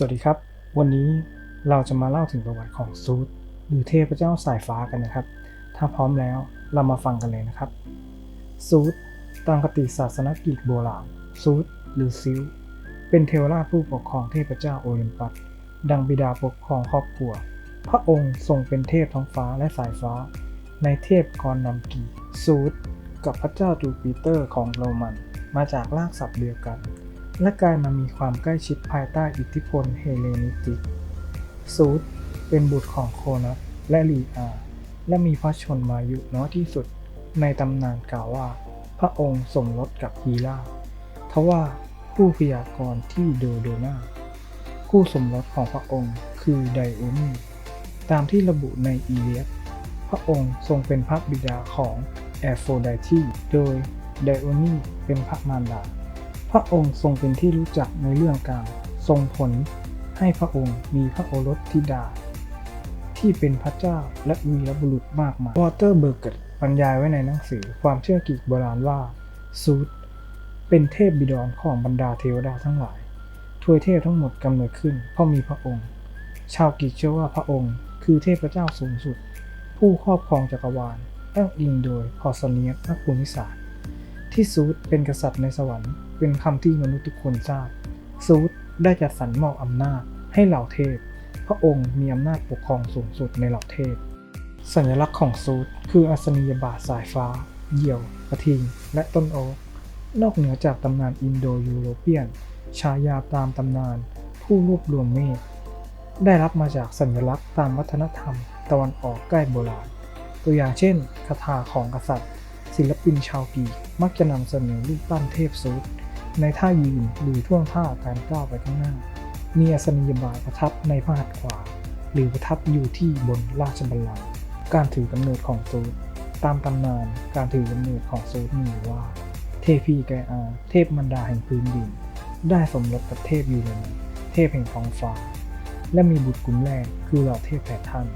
สวัสดีครับ วันนี้เราจะมาเล่าถึงประวัติของซูดหรือเทพเจ้าสายฟ้ากันนะครับ ถ้าพร้อมแล้วเรามาฟังกันเลยนะครับซูดตามคติศาสนกิจโบราณซูดหรือซิลเป็นเทวราชผู้ปกครองเทพเจ้าโอลิมปัส ดังบิดาปกครองครอบครัว พระองค์ทรงเป็นเทพท้องฟ้าและสายฟ้า ในเทพกรนำกีซูดกับพระเจ้าจูปิเตอร์ของโรมัน มาจากรากศัพท์เดียวกัน และกลายมามีความใกล้ชิดภายใต้อิทธิพลเฮเลนิติกซูดเป็นบุตรของโคนัสและลีอา และมีพระชนมายุน้อยที่สุด ในตำนานกล่าวว่า พระองค์สมรสกับฮีราทว่าผู้พยากรณ์ที่โดโดนาคู่สมรสของพระองค์คือไดโอนีตามที่ระบุในอีเลียสพระองค์ทรงเป็นพระบิดาของแอโฟไดทีโดยไดโอนีเป็นพระมารดา พระองค์ทรงเป็นที่รู้จักในเรื่องการทรงผลให้พระองค์มีพระโอรสธิดา ที่เป็นพระเจ้าและวีรบุรุษมากมายวอเตอร์เบอร์เกตบรรยายไว้ในหนังสือความเชื่อกีกโบราณว่าซูดเป็นเทพบิดรของบรรดาเทวดาทั้งหลายทวยเทพทั้งหมดกำเนิดขึ้นเพราะมีพระองค์ ชาวกรีกเชื่อว่าพระองค์ คือเทพเจ้าสูงสุด ผู้ครอบครองจักรวาลอ้งอิงโดยพอสเนียสนักภูมิศาสตร์ ที่ซูดเป็นกษัตริย์ในสวรรค์เป็นคำที่มนุษย์ทุกคนทราบ ซูดได้จัดสรรมอบอำนาจให้เหล่าเทพ พระองค์มีอำนาจปกครองสูงสุดในเหล่าเทพ สัญลักษณ์ของซูดคืออัศนียบาทสายฟ้า เหยี่ยว กระทิง และต้นโอ๊กนอกเหนือจากตำนานอินโดยูโรเปียนชายาตามตำนาน ผู้รวบรวมเมฆได้รับมาจากสัญลักษณ์ตามวัฒนธรรม ตะวันออกใกล้โบราณ ตัวอย่างเช่นคาถาของกษัตริย์ ศิลปินชาวกรีกมักจะนำเสนอรูปปั้นเทพซูดในท่ายืนหรือท่วงท่าการก้าวไปข้างหน้า มีอัศนียบาทประทับในพระหัตถ์ขวา หรือประทับอยู่ที่บนราชบัลลังก์การถือกำเนิดของซูดตามตำนานการถือกำเนิดของซูดมีว่า เทพีไกอาเทพมันดาแห่งพื้นดิน ได้สมรสกับเทพยูเรนัสเทพแห่งท้องฟ้า และมีบุตรกลุ่มแรกคือเหล่าเทพแปดท่าน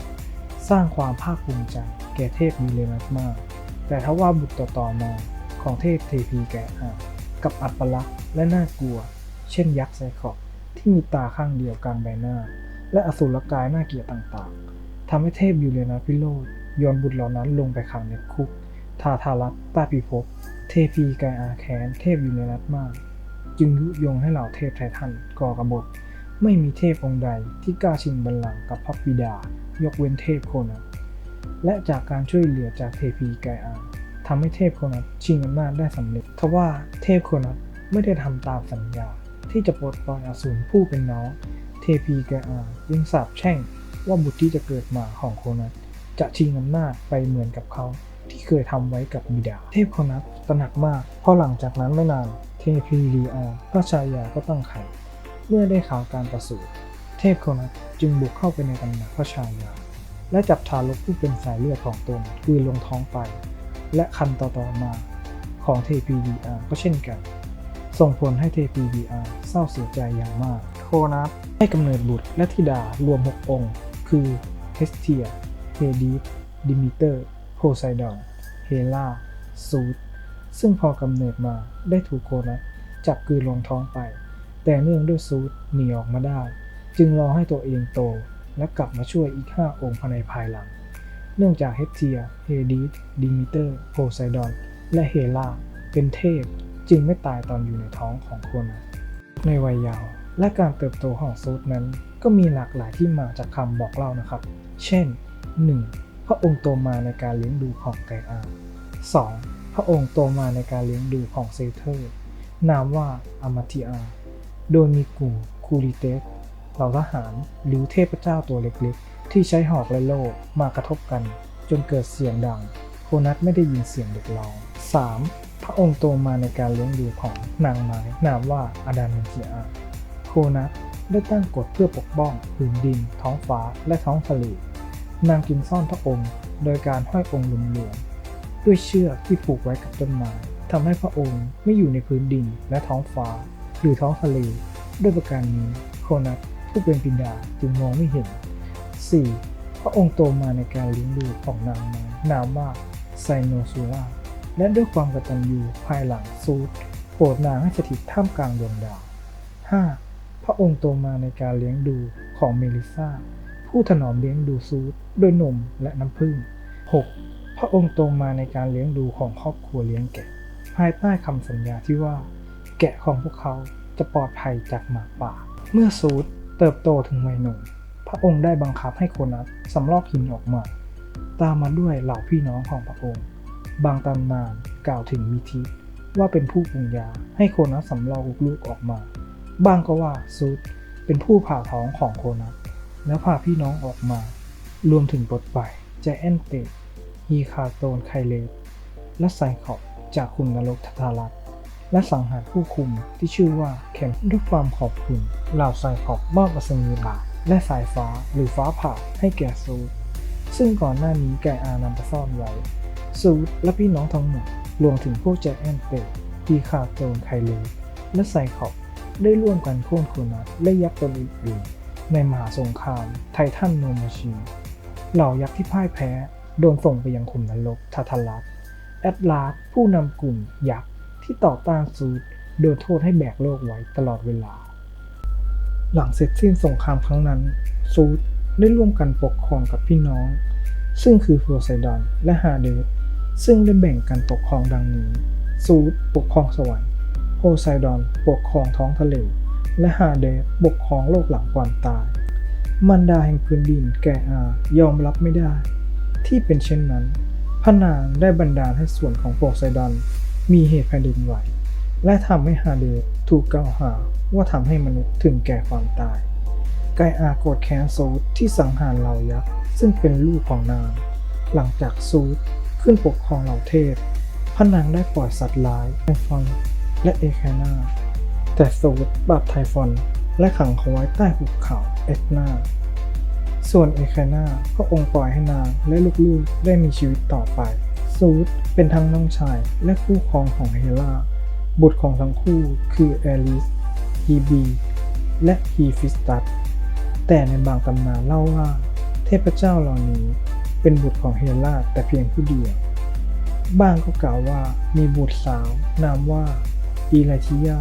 สร้างความภาคภูมิใจแก่เทพยูเรนัสมาก แต่ถ้าว่าบุตรต่อๆมาของเทพเทพีแกอากับอัปลักษณ์และน่ากลัว เช่นยักษ์ไซคอปที่มีตาข้างเดียวกลางใบหน้า และอสูรกายน่าเกลียดต่างๆทำให้เทพยูเรนัสพิโรธโยนบุตรเหล่านั้นลงไปขังในคุก ทาทารัตใต้พิภพเทพีแกอาแค้นเทพยูเรนัสมาก จึงยุยงให้เหล่าเทพไททันก่อกบฏไม่มีเทพองค์ใดที่กล้าชิงบัลลังก์กับพระบิดา ยกเว้นเทพโคนัส และจากการช่วยเหลือจากเทพีไกอาทำให้เทพโคนัสชิงอำนาจได้สำเร็จ ทว่าเทพโคนัสไม่ได้ทำตามสัญญา ที่จะปลดปล่อยอสูรผู้เป็นน้อง เทพีไกอาจึงสาปแช่งว่าบุตรที่จะเกิดมาของโคนัสจะชิงอำนาจไปเหมือนกับเขาที่เคยทำไว้กับบิดา เทพโคนัสตระหนักมากเพราะหลังจากนั้นไม่นาน เทพีลีอาพระชายาก็ตั้งไข่เมื่อได้ข่าวการประสูติเทพโคนัสจึงบุกเข้าไปในตำหนักพระชายา และจับทารกผู้เป็นสายเลือดของตนคือลงท้องไป และคันต่อๆมาของเทพีดีอาก็เช่นกัน ส่งผลให้เทพีดีอาเศร้าเสียใจอย่างมาก โคนัสให้กำเนิดบุตรและธิดารวม 6 องค์ คือเฮสเทีย เฮดีสดิมิเตอร์ โพไซดอน เฮลาซูดซึ่งพอกำเนิดมาได้ถูกโคนัสจับกลืนลงท้องไป แต่เนื่องด้วยซูดหนีออกมาได้ จึงรอให้ตัวเองโต และกลับมาช่วยอีก 5 องค์ภายในภายหลัง เนื่องจากเฮเทีย เฮดีสดิมิเตอร์ โพไซดอน และเฮลาเป็นเทพจึงไม่ตายตอนอยู่ในท้องของโคนัสในวัยเยาว์และการเติบโตของซูดนั้น ก็มีหลากหลายที่มาจากคำบอกเล่านะครับ เช่น 1. พระองค์โตมาในการเลี้ยงดูของไกอา 2. พระองค์โตมาในการเลี้ยงดูของเซเทอร์ นามว่าอามาติอา โดยมีกลุ่มคูริเตส เหล่าทหารหรือเทพเจ้าตัวเล็กๆ ที่ใช้หอกและโล่มากระทบกัน จนเกิดเสียงดัง โคนัสไม่ได้ยินเสียงเด็กร้อง 3. พระองค์โตมาในการเลี้ยงดูของนางไม้นามว่าอาดามิเซียโคนัสได้ตั้งกฎเพื่อปกป้องพื้นดิน ท้องฟ้าและท้องทะเลนางกินซ่อนพระองค์ โดยการห้อยองค์หลวมๆด้วยเชือกที่ผูกไว้กับต้นไม้ทำให้พระองค์ไม่อยู่ในพื้นดินและท้องฟ้าหรือท้องทะเลด้วยประการนี้โคนัส ผู้เป็นบิดาจึงมองไม่เห็น 4. พระองค์โตมาในการเลี้ยงดูของนางไม้นามว่าไซโนซูราและด้วยความกตัญญูภายหลังซูดโปรดนางให้สถิตท่ามกลางดวงดาว 5. พระองค์โตมาในการเลี้ยงดูของเมลิซาผู้ถนอมเลี้ยงดูซูดด้วยนมและน้ำผึ้ง 6. พระองค์โตมาในการเลี้ยงดูของครอบครัวเลี้ยงแกะ ภายใต้คำสัญญาที่ว่า แกะของพวกเขาจะปลอดภัยจากหมาป่า เมื่อซูด เติบโตถึงวัยหนุ่มพระองค์ได้บังคับให้โคนัสสำลอกหินออกมา ตามมาด้วยเหล่าพี่น้องของพระองค์ บางตำนานกล่าวถึงมิทิว่าเป็นผู้ปรุงยาให้โคนัสสำลอกลูกออกมา บางก็ว่าซูดเป็นผู้ผ่าท้องของโคนัสแล้วพาพี่น้องออกมา รวมถึงบทใบแจแอนเตฮีคาโตนไคเลสและไซคอบจากคุมนรกทัตารัส และสังหารผู้คุมที่ชื่อว่าแคมด้วยความขอบคุณเหล่าไซคอบมอบอัศนีบาทและสายฟ้าหรือฟ้าผ่าให้แก่ซูดซึ่งก่อนหน้านี้แกอานำไปซ่อนไว้ซูดและพี่น้องทั้งหมดรวมถึงพวกแจ็คแอนเตฮีคาโตนไคเลและไซคอบได้ร่วมกันโค่นโคนัสและยักษ์ตนอื่นๆในมหาสงครามไททันโนมาชี เหล่ายักษ์ที่พ่ายแพ้ โดนส่งไปยังขุมนรกทาทารัสแอตลาสผู้นำกลุ่มยักษ์ ที่ต่อต้านซูดโดนโทษให้แบกโลกไว้ตลอดเวลา หลังเสร็จสิ้นสงครามครั้งนั้น ซูดได้ร่วมกันปกครองกับพี่น้อง ซึ่งคือโพไซดอนและฮาเดสซึ่งได้แบ่งกันปกครองดังนี้ ซูดปกครองสวรรค์โพไซดอนปกครองท้องทะเล และฮาเดสปกครองโลกหลังความตาย มันดาแห่งพื้นดินแกอายอมรับไม่ได้ ที่เป็นเช่นนั้นพระนางได้บันดาลให้ส่วนของโพไซดอน มีเหตุแผ่นดินไหว และทำให้ฮาเดสถูกกล่าวหาว่าทำให้มนุษย์ถึงแก่ความตาย ไกอาโกรธแค้นซูดที่สังหารเหล่ายักษ์ซึ่งเป็นลูกของนาง หลังจากซูดขึ้นปกครองเหล่าเทพพระนางได้ปล่อยสัตว์ร้ายไทฟอนและเอแคนา แต่ซูดปราบไทฟอนและขังเขาไว้ใต้หุบเขาเอ็ดนาส่วนเอแคนาก็องค์ปล่อยให้นางและลูกๆได้มีชีวิตต่อไป ซูดเป็นทั้งน้องชายและคู่ครองของเฮลาบุตรของทั้งคู่คือแอลิสฮีบีและฮีฟิสตัสแต่ในบางตำนานเล่าว่า เทพเจ้าเหล่านี้เป็นบุตรของเฮลาแต่เพียงผู้เดียวบางก็กล่าวว่ามีบุตรสาว นามว่าอีไลทิยา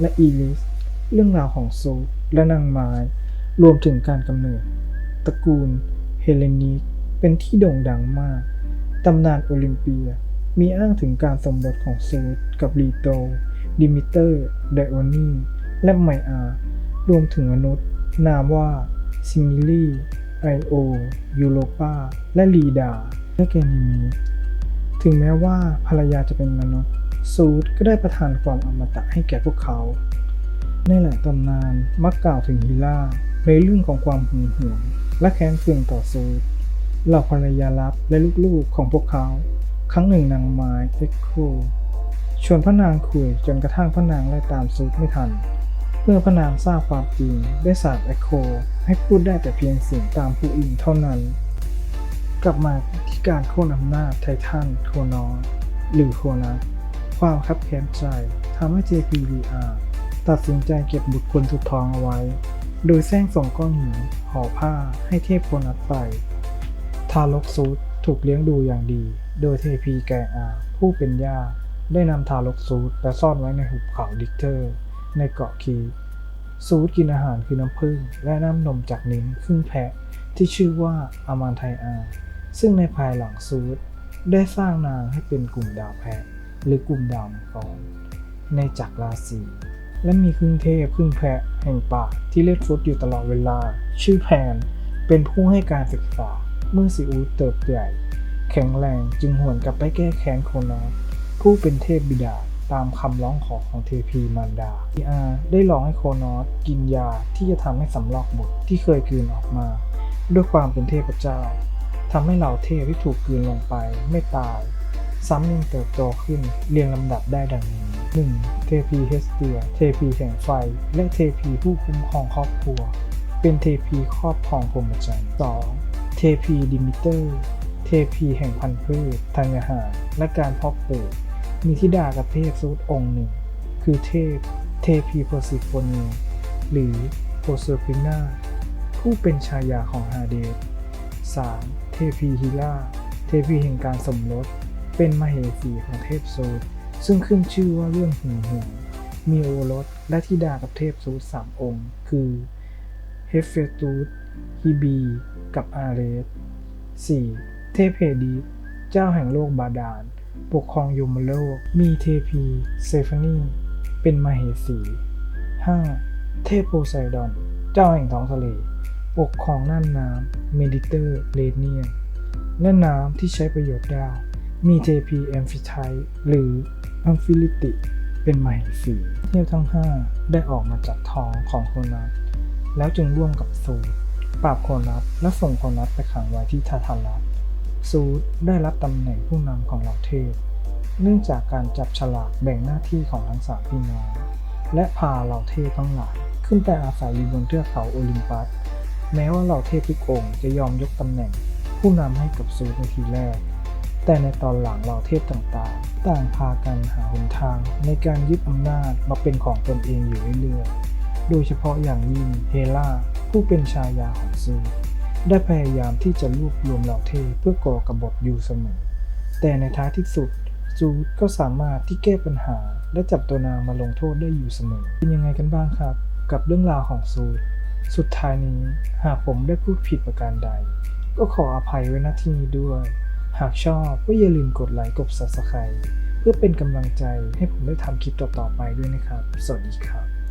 และอีลิส เรื่องราวของซูดและนางไม้รวมถึงการกำเนิดตระกูลเฮเลนิกเป็นที่โด่งดังมาก ตำนานโอลิมเปีย มีอ้างถึงการสมรสของซูดกับลีโต ดิมิเตอร์ ไดโอนีและไมอา รวมถึงมนุษย์ นามว่า ซิมิลีไอโอ ยูโรปา และลีดา และแกนิมีถึงแม้ว่าภรรยาจะเป็นมนุษย์ ซูดก็ได้ประทานความอมตะให้แก่พวกเขา ในหลายตำนานมักกล่าวถึงฮิล่าในเรื่องของความหึงหวงและแค้นเคืองต่อซูด เหล่าภรรยาลับและลูกๆของพวกเขา ครั้งหนึ่งนางไม้เอ็กโคชวนพระนางคุยจนกระทั่งพระนางไล่ตามซูดไม่ทัน เมื่อพระนางทราบความจริงได้สาปเอ็กโคให้พูดได้แต่เพียงเสียงตามผู้อื่นเท่านั้น กลับมาที่การโค่นอำนาจไททันโคนอสหรือโคนัสความคับแค้นใจทำให้ JPVR ตัดสินใจเก็บบุตรคนสุดท้องเอาไว้ โดยแซงส่งก้อนหินห่อผ้าให้เทพโคนัสไป ทารกซูดถูกเลี้ยงดูอย่างดี โดยเทพีแกอาผู้เป็นย่าได้นำทารกซูดไปซ่อนไว้ในหุบเขาดิกเตอร์ ในเกาะคีซูดกินอาหารคือน้ำผึ้งและน้ำนมจากนิ้นครึ่งแพะที่ชื่อว่าอามานไทอา ซึ่งในภายหลังซูดได้สร้างนางให้เป็นกลุ่มดาวแพะหรือกลุ่มดาวมังกรในจักรราศีและมีครึ่งเทพครึ่งแพะแห่งป่าที่เล่นฟุตอยู่ตลอดเวลา ชื่อแพนเป็นผู้ให้การศึกษา เมื่อซีอูเติบใหญ่ แข็งแรงจึงหวนกลับไปแก้แค้นโคนอผู้เป็นเทพบิดาตามคำร้องขอของเทพีมารดาพีอาได้ลองให้โคนอสกินยาที่จะทำให้สำลอกบุตรที่เคยกลืนออกมา ด้วยความเป็นเทพเจ้าทำให้เหล่าเทพที่ถูกกลืนลงไปไม่ตาย ซ้ำยังเติบโตขึ้นเรียงลำดับได้ดังนี้ 1. เทพีเฮสเตีย เทพีแห่งไฟ และเทพีผู้คุ้มครองครอบครัว เป็นเทพีครอบครองพรหมจรรย์ 2. เทพีดิมิเตอร์เทพีแห่งพันธุ์พืชธัญญาหารและการเพาะปลูก มีธิดากับเทพซูดองค์หนึ่ง คือเทพเทพีโพซิโฟเนียหรือโพเซอร์ฟิน่าผู้เป็นชายาของฮาเดส 3. เทพีฮิล่าเทพีแห่งการสมรส เป็นมเหสีของเทพโซดซึ่งขึ้นชื่อว่าเรื่องหึงหวงมีโอรสและธิดากับเทพซูสสามองค์ คือเฮฟเฟตูสฮีบี กับอาเรส 4. เทพเฮดีสเจ้าแห่งโลกบาดาล ปกครองยมโลก มีเทพีเซฟานีเป็นมเหสี 5. เทพโพไซดอน เจ้าแห่งท้องทะเล ปกครองน่านน้ำเมดิเตอร์เรเนียนและน้ำที่ใช้ประโยชน์ได้ มีเทพีแอมฟิไทหรืออัมฟิลิติ เป็นมเหสีเทพทั้ง 5 ได้ออกมาจากท้องของโคนัสแล้วจึงร่วมกับซู ปราบโคนัสและส่งโคนัสไปขังไว้ที่ทาทารัสซูดได้รับตำแหน่งผู้นำของเหล่าเทพ เนื่องจากการจับฉลากแบ่งหน้าที่ของทั้งสามพี่น้อง และพาเหล่าเทพทั้งหลายขึ้นไปอาศัยอยู่บนเทือกเขาโอลิมปัส แม้ว่าเหล่าเทพทุกองค์จะยอมยกตำแหน่ง ผู้นำให้กับซูดในทีแรก แต่ในตอนหลังเหล่าเทพต่างๆ ต่างพากันหาหนทางในการยึดอำนาจมาเป็นของตนเองอยู่เรื่อยๆ โดยเฉพาะอย่างยิ่งเฮล่า ผู้เป็นชายาของซู ได้พยายามที่จะรวบรวมเหล่าเทพเพื่อก่อกบฏอยู่เสมอ แต่ในท้ายที่สุดซูดก็สามารถที่แก้ปัญหา และจับตัวนางมาลงโทษได้อยู่เสมอ เป็นยังไงกันบ้างครับ กับเรื่องราวของซูดสุดท้ายนี้หากผมได้พูดผิดประการใด ก็ขออภัยไว้ณที่นี้ด้วย หากชอบก็อย่าลืมกดไลค์กด subscribe เพื่อเป็นกำลังใจให้ผมได้ทำคลิปต่อๆไปด้วยนะครับ สวัสดีครับ